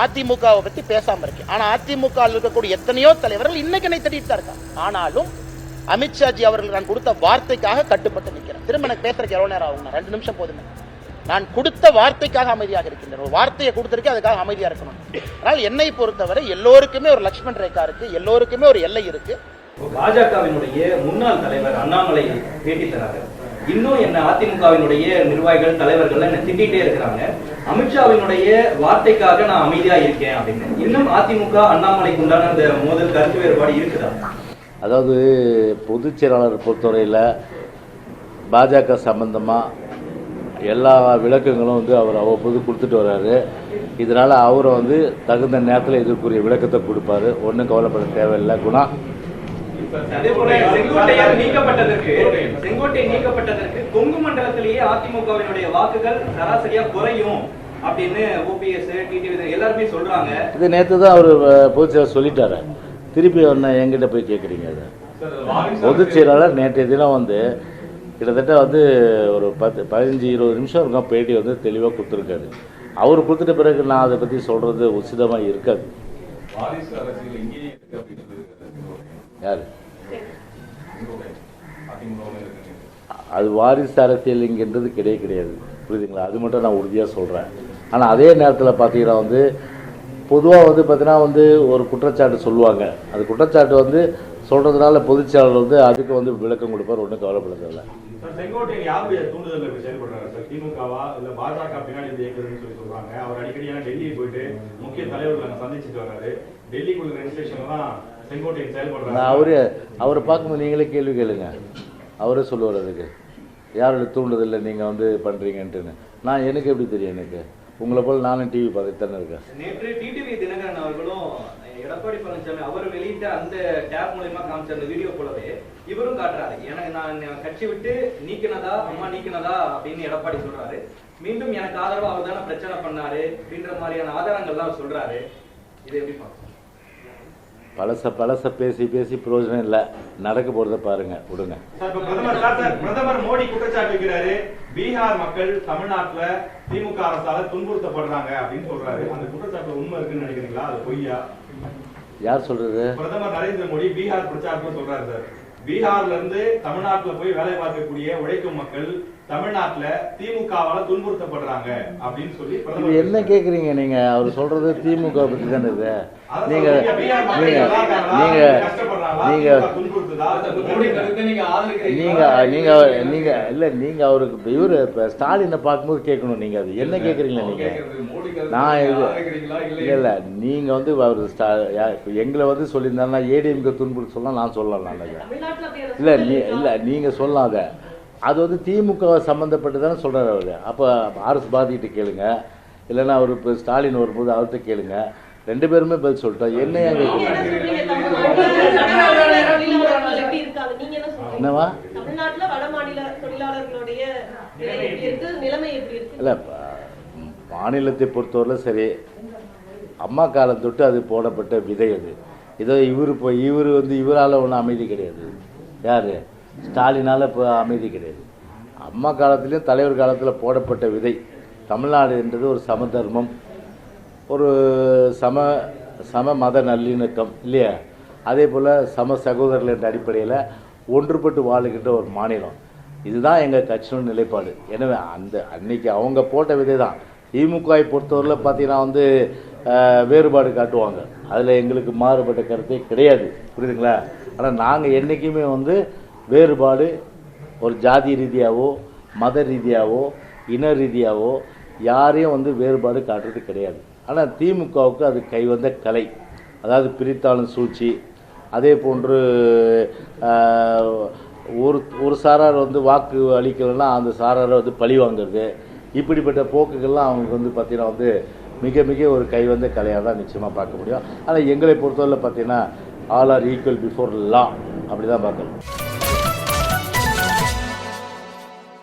அதிமுகவை பத்தி பேசாம இருக்கு. ஆனா அதிமுக இருக்கக்கூடிய எத்தனையோ தலைவர்கள் இன்னைக்கு என்னை தேடிட்டு தான் இருக்காங்க. ஆனாலும் அமித்ஷாஜி அவர்கள் நான் கொடுத்த வார்த்தைக்காக கட்டுப்பட்டு நிற்கிறேன். திரும்ப எனக்கு பேசுறதுக்கு எவ்வளவு நேரம் ஆகும் ரெண்டு நிமிஷம் போதுமே. நான் கொடுத்த வார்த்தைக்காக அமைதியாக இருக்கின்றேன். ஒரு வார்த்தையை கொடுத்திருக்கேன் அதுக்காக அமைதியா இருக்கணும். அதனால் என்னை பொறுத்தவரை எல்லோருக்குமே ஒரு லக்ஷ்மண் ரேகா இருக்கு எல்லோருக்குமே ஒரு எல்லை இருக்கு. பாஜகவினுடைய முன்னாள் தலைவர் அண்ணாமலை பேட்டி தராரு. இன்னும் என்ன அதிமுகவினுடைய நிர்வாகிகள் தலைவர்கள் என்ன திட்டிகிட்டே இருக்கிறாங்க. அமித்ஷாவினுடைய வார்த்தைக்காக நான் அமைதியா இருக்கேன் அப்படின்னு. இன்னும் அதிமுக அண்ணாமலைக்கு உண்டான அந்த மோதல் கருத்து வேறுபாடு இருக்குதா? அதாவது பொதுச் செயலாளர் பொறுத்தவரையில் பாஜக சம்பந்தமாக எல்லா விளக்கங்களும் வந்து அவர் அவ்வப்போது கொடுத்துட்டு வர்றாரு. இதனால் அவரை வந்து தகுந்த நேரத்தில் இதற்குரிய விளக்கத்தை கொடுப்பாரு. ஒன்றும் கவலைப்பட தேவையில்லை. குணா அதே போல செங்கோட்டையார் நீக்கப்பட்டதற்கு செங்கோட்டை நீக்கப்பட்டதற்கு கொங்கு மண்டலத்திலேயே அதிமுகவினுடைய வாக்குகள் சராசரியா குறையும் அப்படின்னு ஓபிஎஸ் டிடிவி எல்லாருமே சொல்றாங்க. இது நேற்று தான் அவர் பொதுச் செயலாளர் சொல்லிட்டாரு. திருப்பி ஒன்று என்கிட்ட போய் கேட்குறீங்க அதை. பொதுச் செயலாளர் நேற்றைய தினம் வந்து கிட்டத்தட்ட வந்து ஒரு பத்து பதினஞ்சு இருபது நிமிஷம் இருக்கும். பேட்டி வந்து தெளிவாக கொடுத்துருக்காரு. அவர் கொடுத்துட்ட பிறகு நான் அதை பற்றி சொல்கிறது உச்சிதமாக இருக்காது. யார்? அது வாரிசு அரசியல் இங்கன்றது கிடையவே கிடையாது. புரியுதுங்களா? அது மட்டும் நான் உறுதியாக சொல்கிறேன் ஆனால் அதே நேரத்தில் பார்த்தீங்கன்னா வந்து பொதுவாக வந்து பார்த்தீங்கன்னா வந்து ஒரு குற்றச்சாட்டு சொல்லுவாங்க. அது குற்றச்சாட்டு வந்து சொல்கிறதுனால பொதுச்செயலாளர் வந்து அதுக்கு வந்து விளக்கம் கொடுப்பார் ஒன்றும் நான் செயல்படுறாரு அவரு அவரை பார்க்கும்போது நீங்களே கேள்வி கேளுங்க. அவரே சொல்லுவார் அதுக்கு. யாரோட தூண்டுதல்ல நீங்கள் வந்து பண்ணுறீங்கன்ட்டுன்னு நான் எனக்கு எப்படி தெரியும் எனக்கு? உங்களை போல் நானும் டிவி பார்த்துட்டு தானே இருக்கேன். நேற்று டிடிவி தினகரன் அவர்களும் எடப்பாடி பழனிசாமி அவர் வெளியிட்ட அந்த டேப் மூலயமா காமிச்ச அந்த வீடியோ போலவே இவரும் காட்டுறாரு. எனக்கு நான் கட்சி விட்டு நீக்கினதா அம்மா நீக்கினதா அப்படின்னு எடப்பாடி சொல்றாரு. மீண்டும் எனக்கு ஆதரவு அவர் தானே பிரச்சனை பண்ணாரு அப்படின்ற மாதிரியான ஆதாரங்கள்லாம் சொல்றாரு. இது எப்படி பார்க்கணும் பழச பழச பேசி பேசி பிரயோஜனம் இல்லை. நடக்க போகிறத பாருங்க விடுங்க. பிரதமர் மோடி குற்றச்சாட்டு வைக்கிறாரு. பீகார் மக்கள் தமிழ்நாட்டுல திமுக அரசால துன்புறுத்தப்படுறாங்க அப்படின்னு சொல்றாரு. அந்த குற்றச்சாட்டு உண்மை இருக்குன்னு நினைக்கிறீங்களா? அது பொய்யா? யார் சொல்கிறது பிரதமர் நரேந்திர மோடி பீகார் பிரச்சாரத்துல சொல்றாரு சார். பீகார்ல இருந்து தமிழ்நாட்டுல போய் வேலை பார்க்கக்கூடிய உழைக்கும் மக்கள் தமிழ்நாட்டுல திமுகவால துன்புறுத்தப்படுறாங்க அப்படின்னு சொல்லி இது என்ன கேட்குறீங்க நீங்கள் அவர் சொல்கிறது திமுக பற்றி தானே இது கஷ்டப்படுறாங்களா? நீங்கள் திமுக துன்புறுத்துதா? நீங்கள் நீங்கள் நீங்கள் இல்லை நீங்கள் அவருக்கு இவர் இப்போ ஸ்டாலினை பார்க்கும்போது கேட்கணும் நீங்கள் அது. என்ன கேட்குறீங்களா நீங்கள் நான் இது இல்லை இல்லை. நீங்கள் வந்து அவர் ஸ்டா யா- இப்ப எங்களை வந்து சொல்லியிருந்தாருன்னா ஏடிஎம்கே துன்புறுத்த சொல்லலாம் நான் சொல்லலாம் நான் இல்லை. நீ இல்லை நீங்கள் சொல்லாத. அது வந்து திமுக சம்மந்தப்பட்டு தானே சொல்கிறார் அவர். அப்போ ஆர்எஸ் பாதிக்கிட்ட கேளுங்க. இல்லைன்னா அவர் இப்போ ஸ்டாலின் வரும்போது அவர்கிட்ட கேளுங்க. ரெண்டு பேருமே பதில் சொல்லிட்டோம். என்ன ஏன் என்னவா? இல்லை மாநிலத்தை பொறுத்தவரை சரி அம்மா காலம் தொட்டு அது போடப்பட்ட விதை அது. இதோ இவர் இப்போ இவர் வந்து இவரால் ஒன்றும் அமைதி கிடையாது. யார்? ஸ்டாலினால் இப்போ அமைதி கிடையாது. அம்மா காலத்துலேயும் தலைவர் காலத்தில் போடப்பட்ட விதை தமிழ்நாடு என்றது ஒரு சமதர்மம் ஒரு சம சம மத நல்லிணக்கம் இல்லையா? அதே போல் சம சகோதரர்கள் என்ற அடிப்படையில் ஒன்றுபட்டு வாழுகின்ற ஒரு மாநிலம். இதுதான் எங்கள் கட்சியோட நிலைப்பாடு. எனவே அந்த அன்னைக்கு அவங்க போட்ட விதை தான். திமுகவை பொறுத்தவரையில் பார்த்தீங்கன்னா வந்து வேறுபாடு காட்டுவாங்க. அதில் எங்களுக்கு மாறுபட்ட கருத்தே கிடையாது. புரியுதுங்களா? ஆனால் நாங்கள் என்றைக்குமே வந்து வேறுபாடு ஒரு ஜாதி ரீதியாகவோ மத ரீதியாகவோ இன ரீதியாகவோ யாரையும் வந்து வேறுபாடு காட்டுறது கிடையாது. ஆனால் திமுகவுக்கு அது கைவந்த கலை. அதாவது பிரித்தாளும் சூழ்ச்சி அதே போன்று ஒரு ஒரு சாரார் வந்து வாக்கு அளிக்கலைன்னா அந்த சாராரை வந்து பழி வாங்குறது. இப்படிப்பட்ட போக்குகள்லாம் அவங்களுக்கு வந்து பார்த்திங்கன்னா வந்து மிக மிக ஒரு கைவந்த கலையாக தான் நிச்சயமாக பார்க்க முடியும். ஆனால் எங்களை பொறுத்தவரை பார்த்தீங்கன்னா all are equal before law அப்படி தான் பார்க்கணும்.